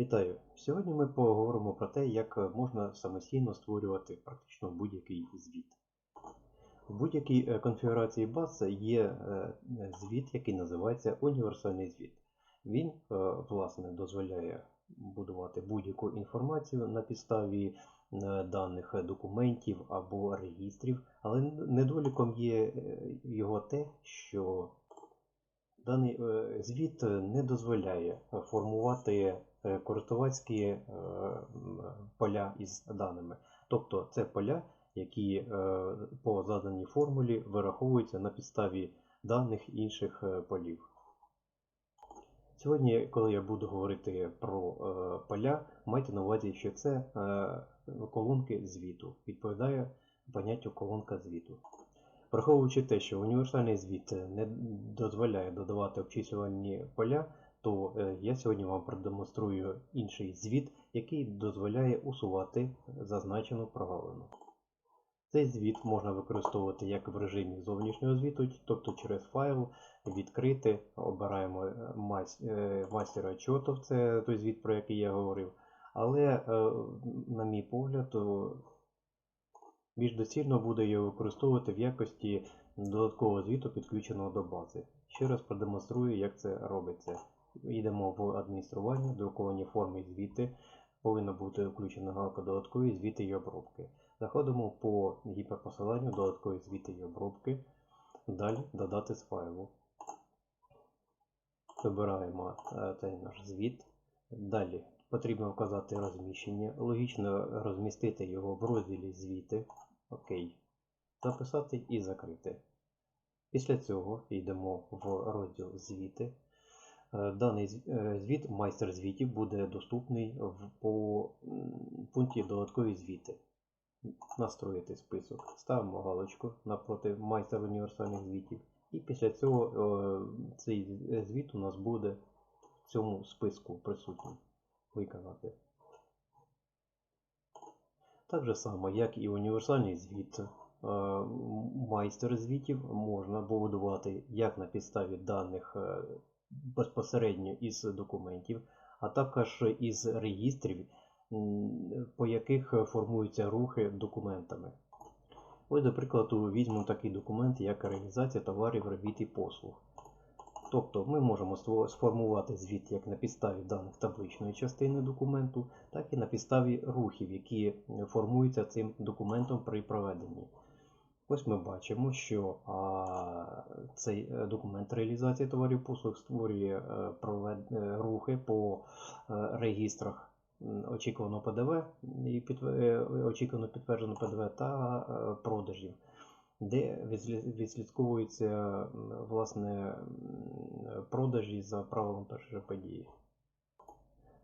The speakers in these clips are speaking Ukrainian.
Вітаю! Сьогодні ми поговоримо про те, як можна самостійно створювати практично будь-який звіт. В будь-якій е, конфігурації баз є е, звіт, який називається універсальний звіт. Він, е, власне, дозволяє будувати будь-яку інформацію на підставі даних документів або регістрів, але недоліком є його те, що Даний звіт не дозволяє формувати користувацькі е, поля із даними. Тобто це поля, які е, по заданій формулі вираховуються на підставі даних інших е, полів. Сьогодні, коли я буду говорити про е, поля, майте на увазі, що це е, колонки звіту. Відповідає поняттю колонка звіту. Враховуючи те, що універсальний звіт не дозволяє додавати обчислювальні поля, то е, я сьогодні вам продемонструю інший звіт, який дозволяє усувати зазначену прогалину. Цей звіт можна використовувати як в режимі зовнішнього звіту, тобто через файл відкрити, обираємо е, е, мастера отчетів, це той звіт, про який я говорив. Але, на мій погляд, більш доцільно буде його використовувати в якості додаткового звіту, підключеного до бази. Ще раз продемонструю, як це робиться. Йдемо в адміністрування, друковані форми і звіти. Повинна бути включена галка додаткові звіти і обробки. Заходимо по гіперпосиланню додаткові звіти і обробки. Далі додати з файлу. Вибираємо е, цей наш звіт. Далі потрібно вказати розміщення. Логічно розмістити його в розділі звіти. Окей. Записати і закрити. Після цього йдемо в розділ звіти. Е, Даний е, звіт, майстер звітів, буде доступний в, по пункті додаткові звіти. Настроїти список. Ставимо галочку напроти майстер універсальних звітів. І після цього е, цей звіт у нас буде в цьому списку присутній. Виконати. Так же само, як і універсальний звіт, майстер звітів можна будувати як на підставі даних безпосередньо із документів, а також із регістрів, м, по яких формуються рухи документами. Ось, до прикладу, візьмемо такий документ, як реалізація товарів, робіт і послуг. Тобто ми можемо сформувати звіт як на підставі даних табличної частини документу, так і на підставі рухів, які е, формуються цим документом при проведенні. Ось ми бачимо, що а, цей е, документ реалізації товарів послуг створює е, е, рухи по регістрах м, очікуваного ПДВ і очікувано підтвердженого ПДВ та продажів де відслідковуються власне продажі за правилом першої події.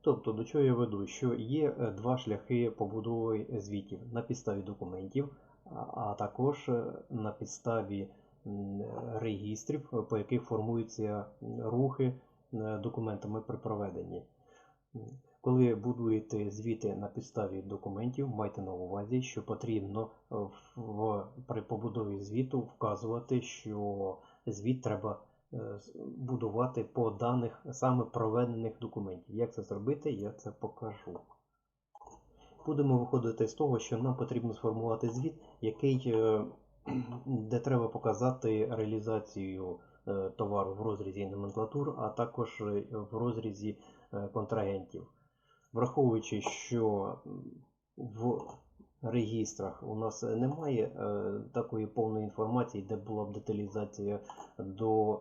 Тобто, до чого я веду, що є два шляхи побудови звітів на підставі документів, а- також е, на підставі регістрів, е, по яких формуються рухи документами при проведенні. Коли будуєте звіти на підставі документів, майте на увазі, що потрібно е, в, при побудові звіту вказувати, що звіт треба будувати по даних саме проведених документів. Як це зробити, я це покажу. Будемо виходити з того, що нам потрібно сформувати звіт, який, е, де треба показати реалізацію е, товару в розрізі номенклатур, а також е, в розрізі контрагентів. Враховуючи, що в регістрах у нас немає такої повної інформації, де була б деталізація до,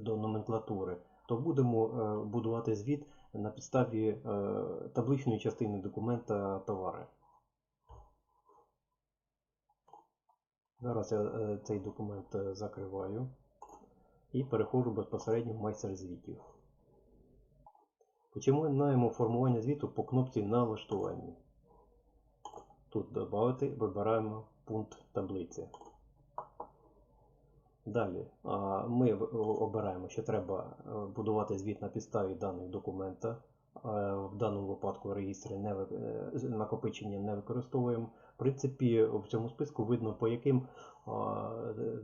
до номенклатури, то будемо будувати звіт на підставі е, табличної частини документа товари. Зараз я е, цей документ е, закриваю і переходжу безпосередньо в майстер звітів. Починаємо формування звіту по кнопці налаштування. Тут додати вибираємо пункт таблиці. Далі ми обираємо, що треба е, будувати звіт на підставі даних документа. Е, В даному випадку реєстри не ви- е, накопичення не використовуємо. В принципі, в цьому списку видно, по яким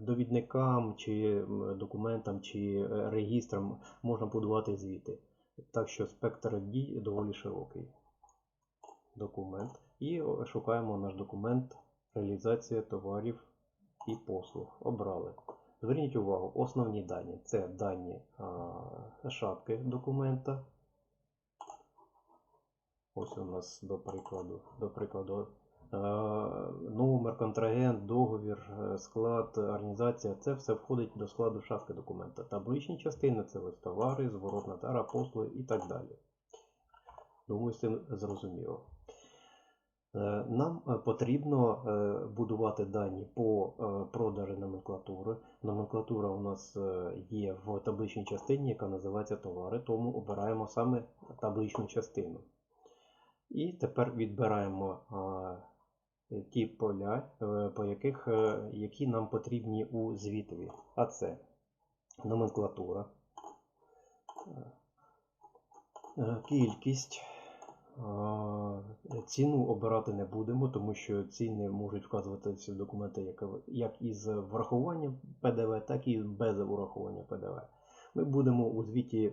довідникам чи документам чи регістрам можна будувати звіти. Так що спектр дій доволі широкий. Документ. І шукаємо наш документ реалізація товарів і послуг. Обрали. Зверніть увагу, основні дані це дані а, шапки документа. Ось у нас до прикладу, до прикладу е, номер, контрагент, договір, е, склад, організація це все входить до складу шапки документа. Табличні частини це ось товари, зворотна тара, послуги і так далі. Думаю, з цим зрозуміло. Е, Нам е, потрібно е, будувати дані по продажу номенклатури. Номенклатура у нас є в табличній частині, яка називається товари, тому обираємо саме табличну частину. І тепер відбираємо ті поля, по яких, які нам потрібні у звітові. А це номенклатура, кількість. А, Ціну обирати не будемо, тому що ціни можуть вказуватися в документи як, із врахуванням ПДВ, так і без урахування ПДВ. Ми будемо у звіті е,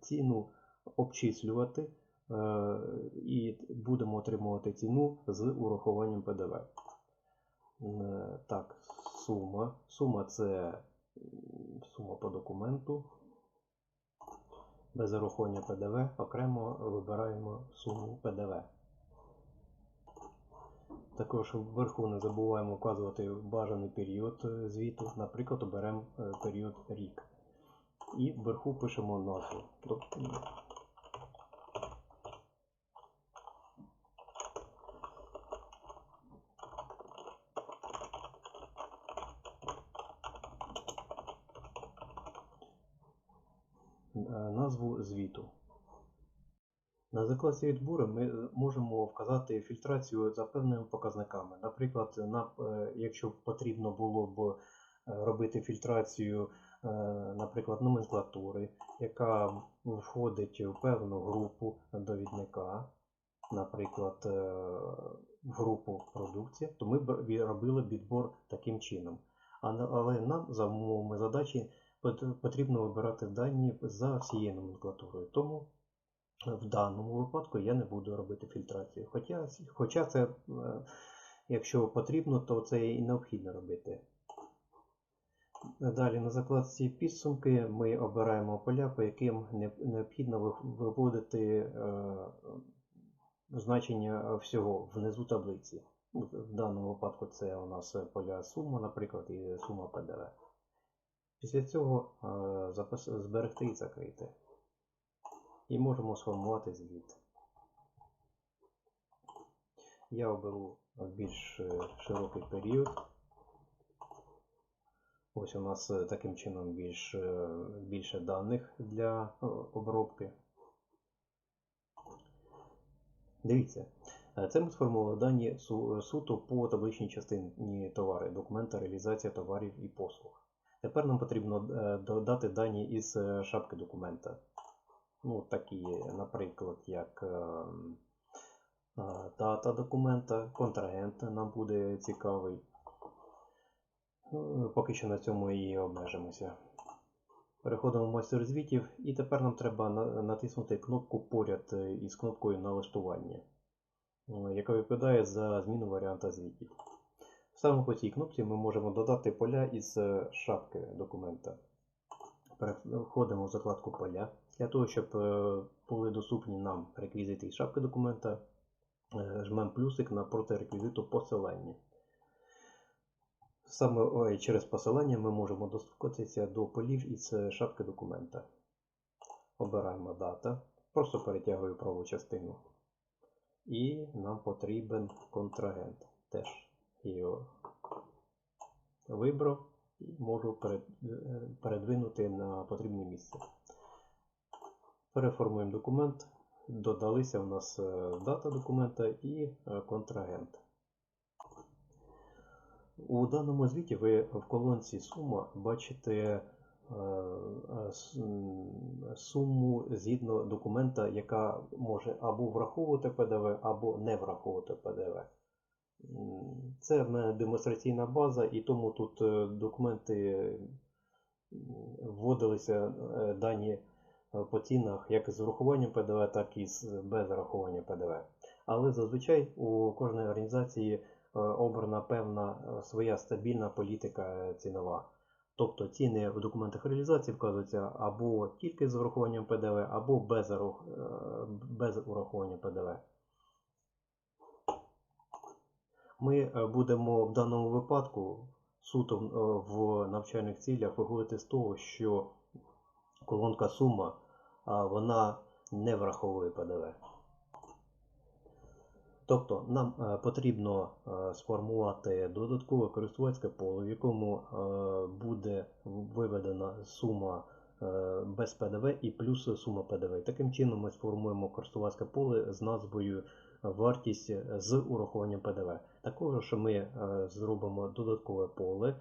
ціну обчислювати е, і будемо отримувати ціну з урахуванням ПДВ. Е, Так, сума. Сума це сума по документу. Без урахування ПДВ окремо вибираємо суму ПДВ. Також вверху не забуваємо вказувати бажаний період звіту. Наприклад, оберемо е, період рік. І вверху пишемо назву. Тобто, е, назву звіту. На закладці відбору ми е, можемо вказати фільтрацію за певними показниками. Наприклад, на, е, якщо потрібно було б е, робити фільтрацію, наприклад, номенклатури, яка входить в певну групу довідника, наприклад, в групу продукція, то ми б робили відбор таким чином. Але нам за умовами задачі потрібно вибирати дані за всією номенклатурою. Тому в даному випадку я не буду робити фільтрацію. Хоча, хоча це, е, якщо потрібно, то це і необхідно робити. Далі на закладці підсумки ми обираємо поля, по яким необхідно виводити е, значення всього внизу таблиці. В даному випадку це у нас поля сума, наприклад, і сума ПДВ. Після цього е, зберегти і закрити. І можемо сформувати звіт. Я оберу більш е, широкий період. Ось у нас е, таким чином більш, е, більше даних для обробки. Дивіться, це ми сформували дані су- суто по табличній частині товари, документа реалізація товарів і послуг. Тепер нам потрібно додати дані із шапки документа. Ну, такі, наприклад, як е, е, дата документа, контрагент нам буде цікавий. Ну, Поки що на цьому і обмежимося. Переходимо в майстер звітів, і тепер нам треба натиснути кнопку поряд із кнопкою налаштування, е, яка відповідає за зміну варіанта звітів. Саме по цій кнопці ми можемо додати поля із е, шапки документа. Переходимо в закладку поля. Для того, щоб е, були доступні нам реквізити із шапки документа, е, жмемо плюсик напроти реквізиту посилання. Саме через посилання ми можемо достукатися до полів із шапки документа. Обираємо дата, просто перетягую праву частину. І нам потрібен контрагент. Теж його вибрав і можу е, передвинути на потрібне місце. Переформуємо документ. Додалися у нас е, дата документа і е, контрагент. У даному звіті ви в колонці сума бачите е, суму згідно документа, яка може або враховувати ПДВ, або не враховувати ПДВ. Це в мене демонстраційна база, і тому тут документи вводилися дані по цінах як з урахуванням ПДВ, так і з без зарахування ПДВ. Але зазвичай у кожної організації е, обрана певна е, своя стабільна політика е, цінова. Тобто ціни в документах реалізації вказуються або тільки з урахуванням ПДВ, або без, е, без урахування ПДВ. Ми е, будемо в даному випадку суто е, в навчальних цілях виходити з того, що колонка сума вона не враховує ПДВ. Тобто нам е, потрібно е, сформувати додаткове користувацьке поле, в якому е, буде виведена сума без ПДВ і плюс сума ПДВ. Таким чином ми сформуємо користувацьке поле з назвою вартість з урахуванням ПДВ. Також ми зробимо додаткове поле,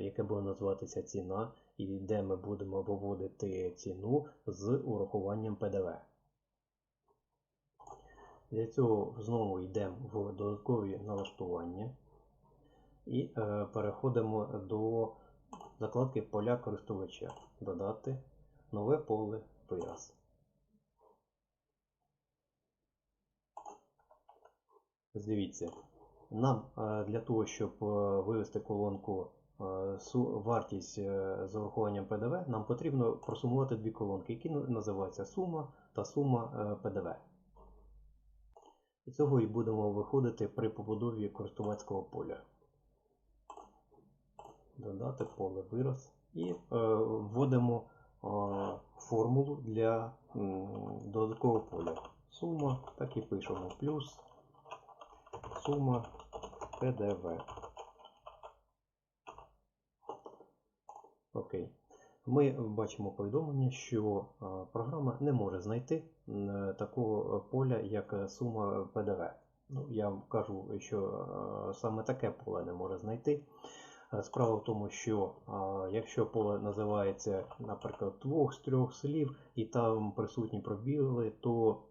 яке буде називатися ціна, і де ми будемо виводити ціну з урахуванням ПДВ. Для цього знову йдемо в додаткові налаштування і е, переходимо до закладки поля користувача. Додати нове поле вираз. Дивіться, нам е, для того, щоб е, вивести колонку вартість е, з урахуванням ПДВ, нам потрібно просумувати дві колонки, які називаються сума та сума е, ПДВ. І цього і будемо виходити при побудові користувацького поля. Додати поле вираз і е, вводимо е, формулу для додаткового поля. Сума, так і пишемо, плюс сума ПДВ. Окей. Ми бачимо повідомлення, що е, програма не може знайти такого поля, як е, сума ПДВ. Ну, я кажу, що е, саме таке поле не може знайти. Е, Справа в тому, що е, якщо поле називається, наприклад, двох з трьох слів, і там присутні пробіли, то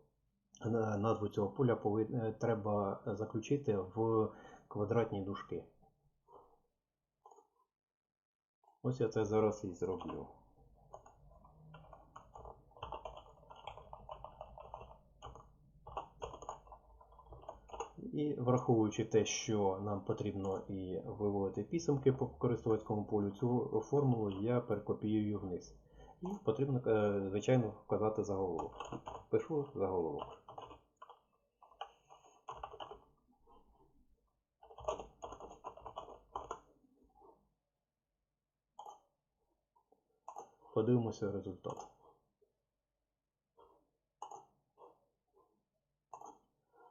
е, назву цього поля е, треба заключити в квадратні дужки. Ось я це зараз і зроблю. І враховуючи те, що нам потрібно і виводити підсумки по користувацькому полю, цю формулу я перекопіюю вниз. І потрібно, е, звичайно, вказати заголовок. Пишу заголовок. Подивимося результат.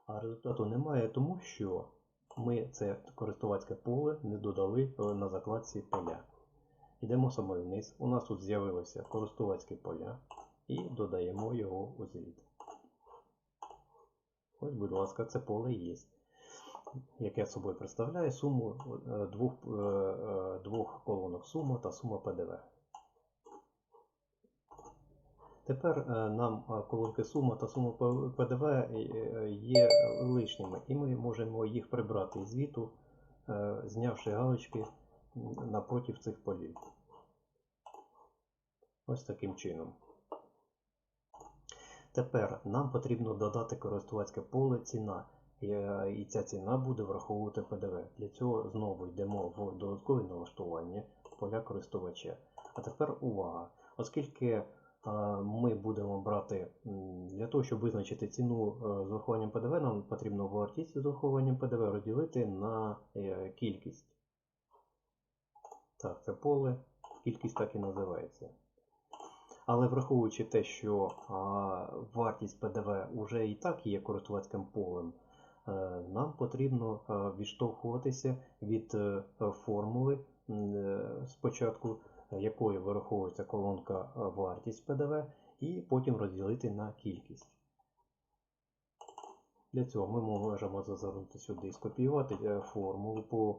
А результату немає, тому що ми це користувацьке поле не додали е, на закладці поля. Йдемо саме вниз. У нас тут з'явилося користувацьке поля і додаємо його у звіт. Ось, будь ласка, це поле є. Яке собою представляє суму е, двох, е, двох колонок сума та сума ПДВ. Тепер е, нам е, колонки сума та сума ПДВ е, є лишніми, і ми можемо їх прибрати із звіту, знявши галочки м, напротив цих полів. Ось таким чином. Тепер нам потрібно додати користувацьке поле ціна. І, ця ціна буде враховувати ПДВ. Для цього знову йдемо в додаткові налаштування поля користувача. А тепер увага! Оскільки ми будемо брати для того, щоб визначити ціну е, з урахуванням ПДВ, нам потрібно вартість з урахуванням ПДВ розділити на е, кількість. Так, це поле, кількість так і називається. Але враховуючи те, що вартість ПДВ вже і так є користувацьким полем, е, нам потрібно е, відштовхуватися від е, формули е, спочатку, якою вираховується колонка е, вартість ПДВ, і потім розділити на кількість. Для цього ми можемо зазирнути сюди і скопіювати е, формулу по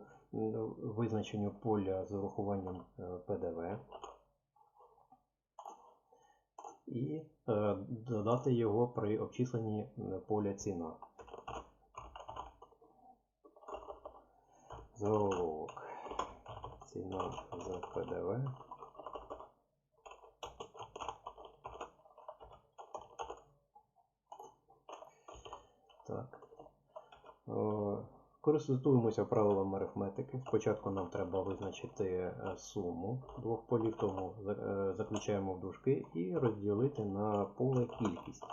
визначенню поля з урахуванням е, ПДВ і додати його при обчисленні поля ціна. Заголовок ціна за ПДВ. Так. Користуємося правилами арифметики. Спочатку нам треба визначити е, суму двох полів, тому е, заключаємо в дужки і розділити на поле кількість.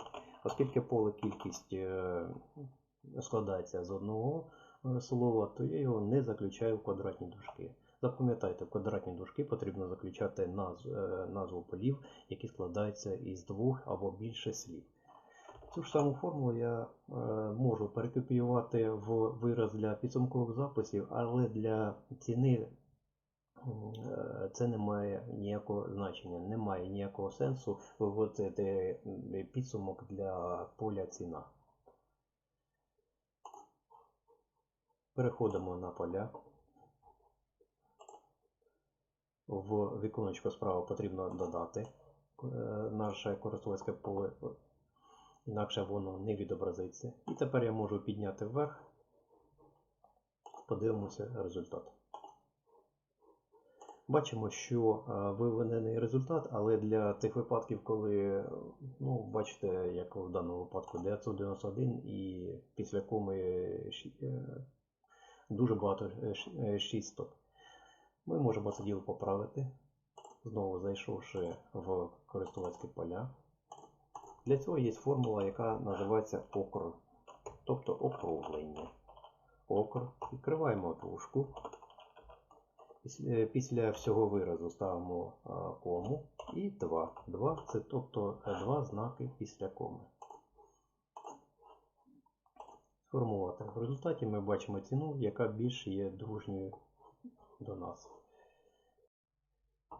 Оскільки поле кількість е, складається з одного слова, то я його не заключаю в квадратні дужки. Запам'ятайте, в квадратні дужки потрібно заключати назв, е, назву полів, які складаються із двох або більше слів. Цю ж саму формулу я е, можу перекопіювати в вираз для підсумкових записів, але для ціни е, це не має ніякого значення, немає ніякого сенсу виводити підсумок для поля ціна. Переходимо на поля. В віконечко справа потрібно додати е, наше користувацьке поле, інакше воно не відобразиться. І тепер я можу підняти вверх, подивимося результат. Бачимо, що е, виведений результат, але для тих випадків, коли, ну, бачите, як в даному випадку 991 і після коми е, дуже багато 6 стоп. Ми можемо це діло поправити, знову зайшовши в користувацькі поля. Для цього є формула, яка називається окр, тобто округлення. Окр. Відкриваємо дужку. Після, після всього виразу ставимо кому і 2. 2 це тобто два знаки після коми. Сформувати. В результаті ми бачимо ціну, яка більш є дружньою до нас.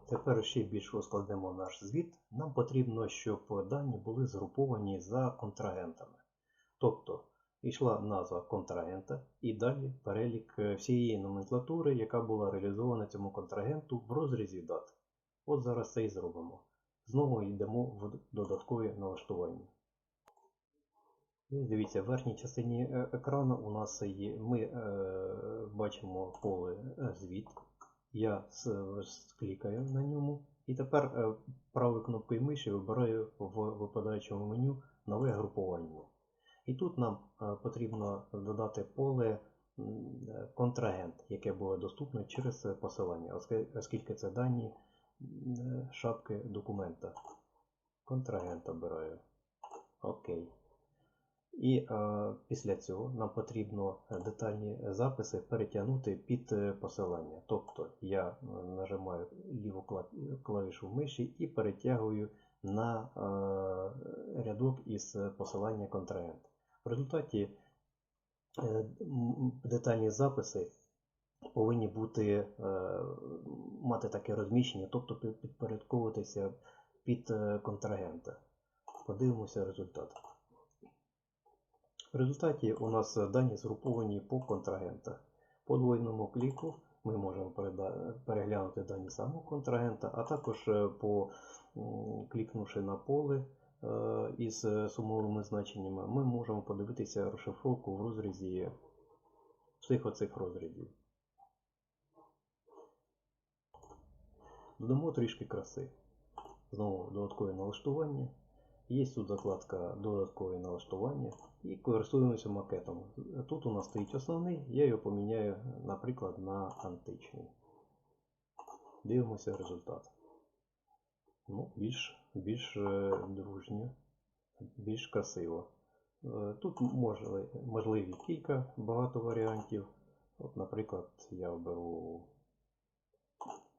Тепер ще більш ускладнимо наш звіт. Нам потрібно, щоб дані були згруповані за контрагентами. Тобто йшла назва контрагента і далі перелік е, всієї номенклатури, яка була реалізована цьому контрагенту в розрізі дат. От зараз це і зробимо. Знову йдемо в додаткові налаштування. І Дивіться, в верхній частині е, екрану у нас є, ми е, бачимо поле е, звіт. Я с- клікаю на ньому. І тепер е, правою кнопкою миші вибираю в випадаючому меню нове групування. І тут нам е, потрібно додати поле е, контрагент, яке буде доступно через е, посилання, оскільки це дані е, шапки документа. Контрагент обираю. Окей. І е, після цього нам потрібно детальні записи перетягнути під е, посилання. Тобто я е, нажимаю ліву кла- клавішу миші і перетягую на е, рядок із посилання контрагент. В результаті е, детальні записи повинні бути, е, мати таке розміщення, тобто підпорядковуватися під е, контрагента. Подивимося результат. В результаті у нас дані згруповані по контрагентах. По двойному кліку ми можемо переглянути дані самого контрагента, а також е, по клікнувши на поле із е, сумовими значеннями, ми можемо подивитися розшифровку в розрізі всіх оцих розрізів. Додамо трішки краси. Знову додаткові налаштування. Є тут закладка додаткові налаштування і користуємося макетом. Тут у нас стоїть основний, я його поміняю, наприклад, на античний. Дивимося результат. Ну, більш, більш е, дружньо, більш красиво. Е, Тут можли, можливі кілька багато варіантів. От, наприклад, я оберу,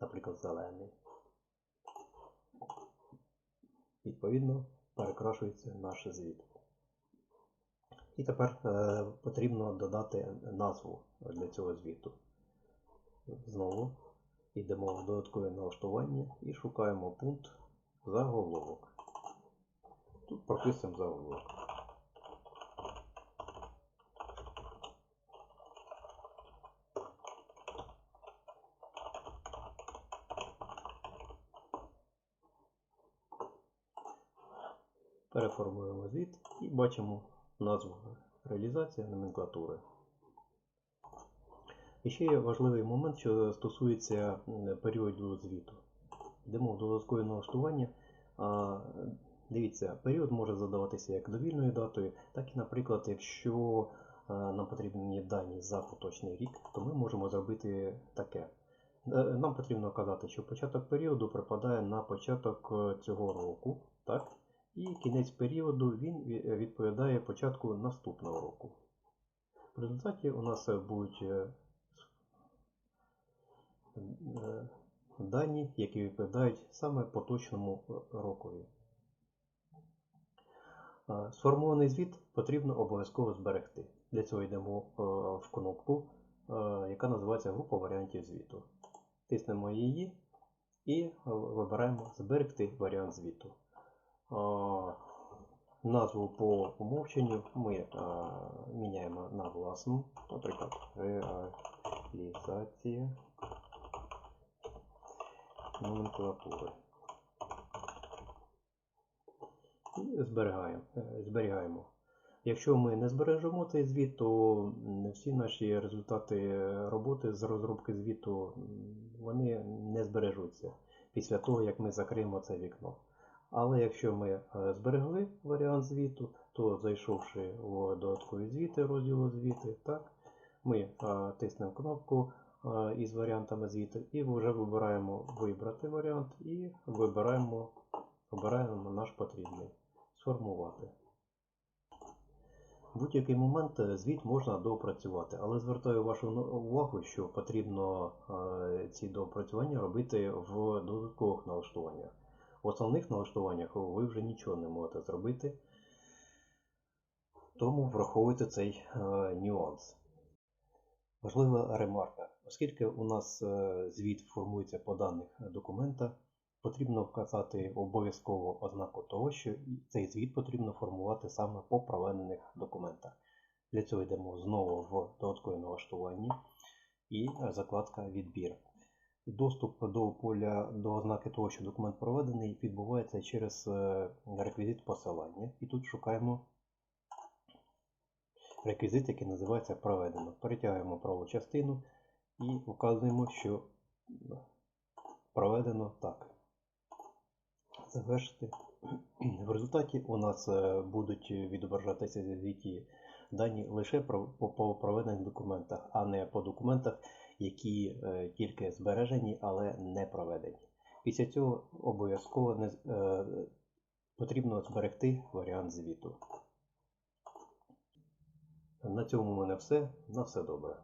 наприклад, зелений. Відповідно, перекрашується наш звіт. І тепер е, потрібно додати назву для цього звіту. Знову йдемо в додаткове налаштування і шукаємо пункт заголовок. Тут прописуємо заголовок. Переформуємо звіт і бачимо назву реалізація номенклатури. І ще є важливий момент, що стосується періоду звіту. Йдемо в додаткові налаштування. Дивіться, період може задаватися як довільною датою, так і, наприклад, якщо нам потрібні дані за поточний рік, то ми можемо зробити таке. Е, Нам потрібно казати, що початок періоду припадає на початок е, цього року, так? І кінець періоду він відповідає початку наступного року. В результаті у нас е, будуть е, е, дані, які відповідають саме поточному е, рокові. Е, Сформований звіт потрібно обов'язково зберегти. Для цього йдемо е, в кнопку, е, яка називається група варіантів звіту. Тиснемо її і е, вибираємо Зберегти варіант звіту. Назву по умовченню ми е, міняємо на власну, наприклад, реалізація номенклатури. І зберігаємо. е, зберігаємо. Якщо ми не збережемо цей звіт, то всі наші результати роботи з розробки звіту вони не збережуться після того, як ми закриємо це вікно. Але якщо ми е, зберегли варіант звіту, то зайшовши в додаткові звіти, розділу звіти, так, ми е, тиснемо кнопку е, із варіантами звіту і вже вибираємо вибрати варіант і вибираємо, обираємо наш потрібний сформувати. В будь-який момент звіт можна доопрацювати, але звертаю вашу увагу, що потрібно ці доопрацювання робити в додаткових налаштуваннях. В основних налаштуваннях ви вже нічого не можете зробити, тому враховуйте цей е, нюанс. Важлива ремарка. Оскільки у нас е, звіт формується по даних документа, потрібно вказати обов'язково ознаку того, що цей звіт потрібно формувати саме по проведених документах. Для цього йдемо знову в додаткові налаштування і закладка Відбір. Доступ до поля до ознаки того, що документ проведений, відбувається через е, реквізит посилання. І тут шукаємо реквізит, який називається проведено. Перетягуємо праву частину і вказуємо, що проведено так. Завершити. В результаті у нас е, будуть відображатися звіті дані лише по проведених документах, а не по документах, які е, тільки збережені, але не проведені. Після цього обов'язково не, е, потрібно зберегти варіант звіту. На цьому у мене все. На все добре.